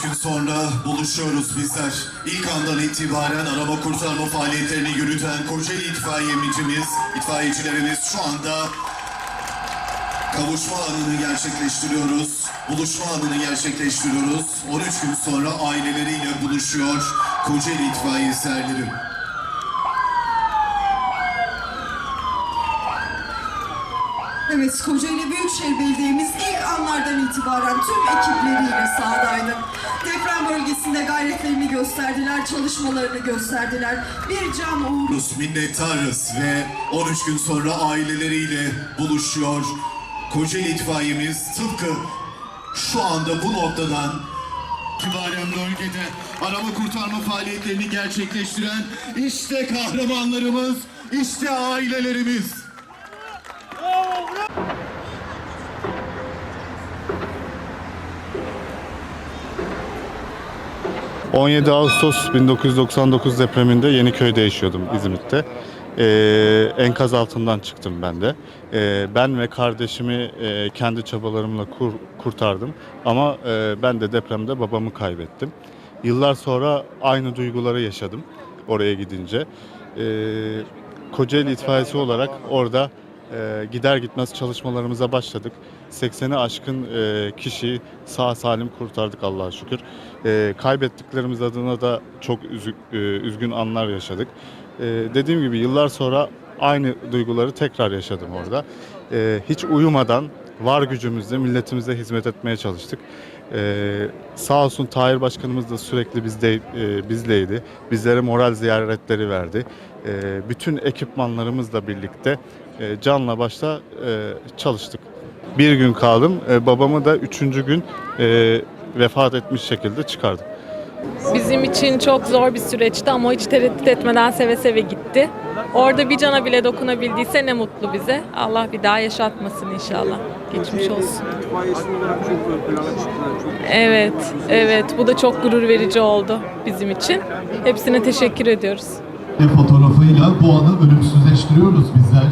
13 gün sonra buluşuyoruz bizler. İlk andan itibaren arama kurtarma faaliyetlerini yürüten Kocaeli itfaiyemicimiz, itfaiyecilerimiz şu anda kavuşma anını gerçekleştiriyoruz. Buluşma anını gerçekleştiriyoruz. 13 gün sonra aileleriyle buluşuyor Kocaeli itfaiye serleri. Evet, Kocaeli Büyükşehir Belediye'miz ilk anlardan itibaren tüm ekipleriyle sahadaydı. Deprem bölgesinde gayretlerini gösterdiler, çalışmalarını gösterdiler. Bir can Minnettarız, minnettarız ve 13 gün sonra aileleriyle buluşuyor. Kocaeli itfaiyemiz tıpkı şu anda bu noktadan itibaren bölgede arama kurtarma faaliyetlerini gerçekleştiren işte kahramanlarımız, işte ailelerimiz. 17 Ağustos 1999 depreminde Yeniköy'de yaşıyordum İzmit'te. Ee, enkaz altından çıktım ben de. Ee, ben ve kardeşimi e, kendi çabalarımla kur- kurtardım. Ama e, ben de depremde babamı kaybettim. Yıllar sonra aynı duyguları yaşadım oraya gidince. Ee, Kocaeli itfaiyesi olarak orada e, gider gitmez çalışmalarımıza başladık. 80'i aşkın e, kişiyi sağ salim kurtardık Allah'a şükür. E, kaybettiklerimiz adına da çok üzü- e, üzgün anlar yaşadık. E, dediğim gibi yıllar sonra aynı duyguları tekrar yaşadım orada. E, hiç uyumadan var gücümüzle milletimize hizmet etmeye çalıştık. E, sağ olsun Tahir Başkanımız da sürekli bizde, e, bizleydi. Bizlere moral ziyaretleri verdi. E, bütün ekipmanlarımızla birlikte e, canla başla e, çalıştık. Bir gün kaldım. E, babamı da üçüncü gün e, vefat etmiş şekilde çıkardım. Bizim için çok zor bir süreçti ama hiç tereddüt etmeden seve seve gitti. Orada bir cana bile dokunabildiyse ne mutlu bize. Allah bir daha yaşatmasın inşallah. Geçmiş olsun. Plana çıktılar. Çok Evet, evet. Bu da çok gurur verici oldu bizim için. Hepsine teşekkür ediyoruz. fotoğrafıyla bu anı ölümsüzleştiriyoruz bizler.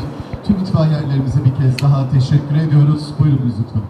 Tüm itfaiyelerimize bir kez daha teşekkür ediyoruz. Buyurunuz lütfen.